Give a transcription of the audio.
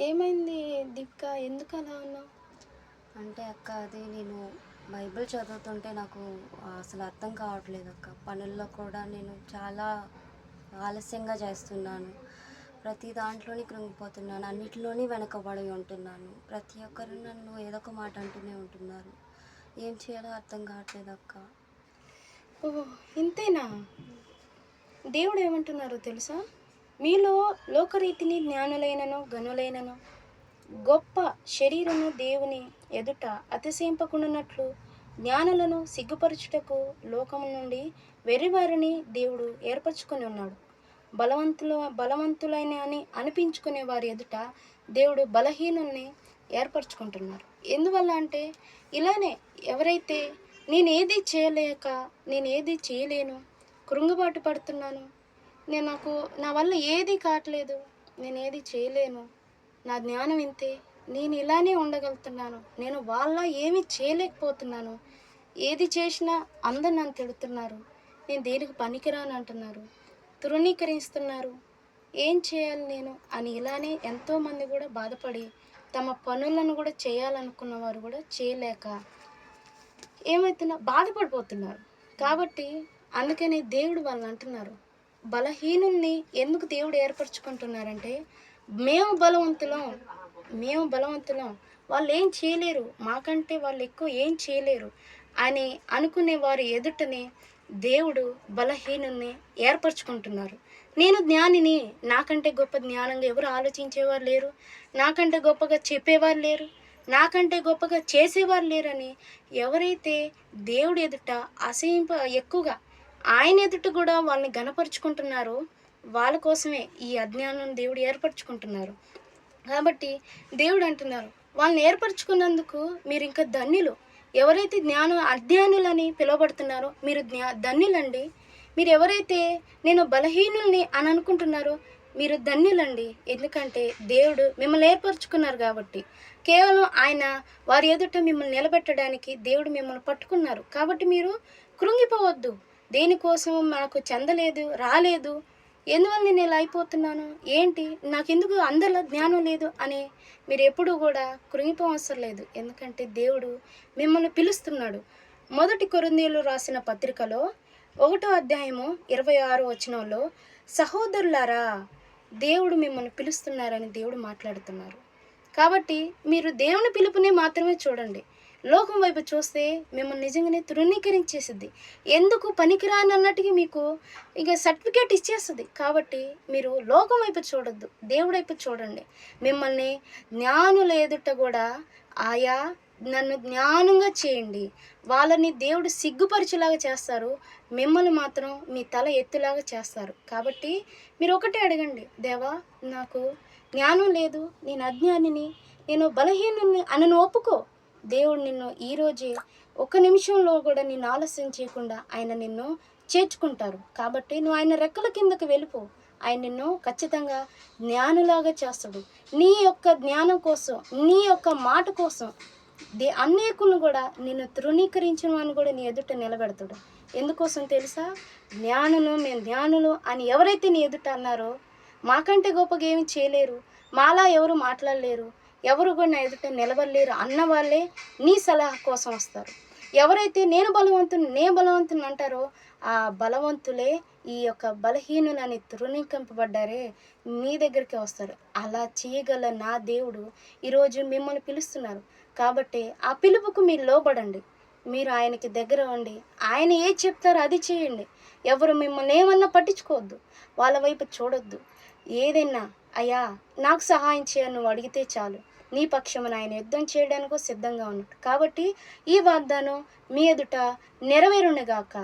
ఏమైంది దీపిక? ఎందుకు అలా ఉన్నావు? అంటే అక్క అది నేను బైబిల్ చదువుతుంటే నాకు అసలు అర్థం కావట్లేదు అక్క. పనుల్లో కూడా నేను చాలా ఆలస్యంగా చేస్తున్నాను. ప్రతి దాంట్లోని కృంగిపోతున్నాను. అన్నిటిలోని వెనకబడి ఉంటున్నాను. ప్రతి ఒక్కరు నన్ను ఏదో ఒక మాట అంటూనే ఉంటున్నారు. ఏం చేయాలో అర్థం కావట్లేదు అక్క. ఓ ఇంతేనా? దేవుడు ఏమంటున్నారో తెలుసా? మీలో లోకరీతిని జ్ఞానులైనను గనులైనను గొప్ప శరీరము దేవుని ఎదుట అతిశయింపకుండానట్లు జ్ఞానులను సిగ్గుపరచుటకు లోకము నుండి వెర్రివారిని దేవుడు ఏర్పరచుకొని ఉన్నాడు. బలవంతులు బలవంతులైన అని అనిపించుకునే వారి ఎదుట దేవుడు బలహీనుల్ని ఏర్పరచుకుంటున్నారు. ఎందువల్ల అంటే ఇలానే ఎవరైతే నేనేది చేయలేక నేనేది చేయలేను కృంగుబాటు పడుతున్నాను నేను నాకు నా వల్ల ఏది కావట్లేదు. నేను ఏది చేయలేను. నా జ్ఞానం ఇంతే. నేను ఇలానే ఉండగలుగుతున్నాను. నేను వాళ్ళ ఏమీ చేయలేకపోతున్నాను. ఏది చేసినా అందరు నన్ను తిడుతున్నారు. నేను దేనికి పనికిరాను అంటున్నారు. తృణీకరిస్తున్నారు. ఏం చేయాలి నేను? అని ఇలానే ఎంతోమంది కూడా బాధపడి తమ పనులను కూడా చేయాలనుకున్న వారు కూడా చేయలేక ఏమవుతున్నా బాధపడిపోతున్నారు. కాబట్టి అందుకని దేవుడు వాళ్ళు అంటున్నారు. బలహీనుల్ని ఎందుకు దేవుడు ఏర్పరచుకుంటున్నారంటే మేము బలవంతులం మేము బలవంతులం. వాళ్ళు ఏం చేయలేరు. మాకంటే వాళ్ళు ఎక్కువ ఏం చేయలేరు అని అనుకునే వారి ఎదుటనే దేవుడు బలహీనుల్ని ఏర్పరచుకుంటున్నారు. నేను జ్ఞానిని. నాకంటే గొప్ప జ్ఞానంగా ఎవరు ఆలోచించేవారు లేరు. నాకంటే గొప్పగా చెప్పేవారు లేరు. నాకంటే గొప్పగా చేసేవారు లేరని ఎవరైతే దేవుడి ఎదుట అసహింప ఎక్కువగా ఆయన ఎదుట కూడా వాళ్ళని గనపరుచుకుంటున్నారు వాళ్ళ కోసమే ఈ అజ్ఞానం దేవుడు ఏర్పరచుకుంటున్నారు. కాబట్టి దేవుడు అంటున్నారు వాళ్ళని ఏర్పరచుకున్నందుకు మీరు ఇంకా ధన్యులు. ఎవరైతే జ్ఞానం అజ్ఞానులని పిలువబడుతున్నారో మీరు జ్ఞా ధన్యులండి. మీరు ఎవరైతే నేను బలహీనుల్ని అని అనుకుంటున్నారో మీరు ధన్యులండి. ఎందుకంటే దేవుడు మిమ్మల్ని ఏర్పరచుకున్నారు కాబట్టి. కేవలం ఆయన వారి ఎదుట మిమ్మల్ని నిలబెట్టడానికి దేవుడు మిమ్మల్ని పట్టుకున్నారు. కాబట్టి మీరు కృంగిపోవద్దు. దేనికోసం నాకు చెందలేదు రాలేదు? ఎందువల్ల నేను ఇలా అయిపోతున్నాను? ఏంటి? నాకెందుకు అందరిలో జ్ఞానం లేదు అని మీరు ఎప్పుడూ కూడా కృంగిపోవసరం లేదు. ఎందుకంటే దేవుడు మిమ్మల్ని పిలుస్తున్నాడు. మొదటి కొరందీలు రాసిన పత్రికలో ఒకటో అధ్యాయము ఇరవై ఆరు వచనంలో సహోదరులారా దేవుడు మిమ్మల్ని పిలుస్తున్నారని దేవుడు మాట్లాడుతున్నారు. కాబట్టి మీరు దేవుని పిలుపుని మాత్రమే చూడండి. లోకం వైపు చూస్తే మిమ్మల్ని నిజంగానే తృణీకరించేసిద్ది ఎందుకు పనికిరాని అన్నట్టుగా మీకు ఇక సర్టిఫికేట్ ఇచ్చేస్తుంది. కాబట్టి మీరు లోకం వైపు చూడొద్దు దేవుడైపు చూడండి. మిమ్మల్ని జ్ఞానుల ఎదుట కూడా ఆయా నన్ను జ్ఞానంగా చేయండి. వాళ్ళని దేవుడు సిగ్గుపరిచేలాగా చేస్తారు. మిమ్మల్ని మాత్రం మీ తల ఎత్తులాగా చేస్తారు. కాబట్టి మీరు ఒకటే అడగండి దేవా నాకు జ్ఞానం లేదు నేను అజ్ఞానిని నేను బలహీనుని అని ఒప్పుకో. దేవుడు నిన్ను ఈరోజే ఒక నిమిషంలో కూడా నిన్ను ఆలస్యం చేయకుండా ఆయన నిన్ను చేర్చుకుంటారు. కాబట్టి నువ్వు ఆయన రెక్కల కిందకు వెళ్ళిపో. ఆయన నిన్ను ఖచ్చితంగా జ్ఞానులాగా చేస్తాడు. నీ యొక్క జ్ఞానం కోసం నీ యొక్క మాట కోసం దే అనేకులను కూడా నిన్ను తృణీకరించిన అని కూడా నీ ఎదుట నిలబెడతాడు. ఎందుకోసం తెలుసా? జ్ఞానులు మేము జ్ఞానులు అని ఎవరైతే నీ ఎదుట అన్నారో మాకంటే గొప్పగా ఏమి చేయలేరు. మాలా ఎవరు మాట్లాడలేరు. ఎవరు కూడా నా ఎదుట నిలబడలేరు. అన్న వాళ్ళే నీ సలహా కోసం వస్తారు. ఎవరైతే నేను బలవంతుని నే బలవంతుని అంటారో ఆ బలవంతులే ఈ యొక్క బలహీనులని తృణీకంపబడ్డారే మీ దగ్గరికి వస్తారు. అలా చేయగల నా దేవుడు ఈరోజు మిమ్మల్ని పిలుస్తున్నారు. కాబట్టి ఆ పిలుపుకు మీరు లోబడండి. మీరు ఆయనకి దగ్గర ఉండి ఆయన ఏ చెప్తారో అది చేయండి. ఎవరు మిమ్మల్ని ఏమన్నా పట్టించుకోవద్దు. వాళ్ళ వైపు చూడొద్దు. ఏదైనా అయ్యా నాకు సహాయం చేయని నువ్వు అడిగితే చాలు. నీ పక్షమున ఆయన యుద్ధం చేయడానికి సిద్ధంగా ఉన్నాడు. కాబట్టి ఈ వాగ్దానం మీ ఎదుట నెరవేరునుగాక.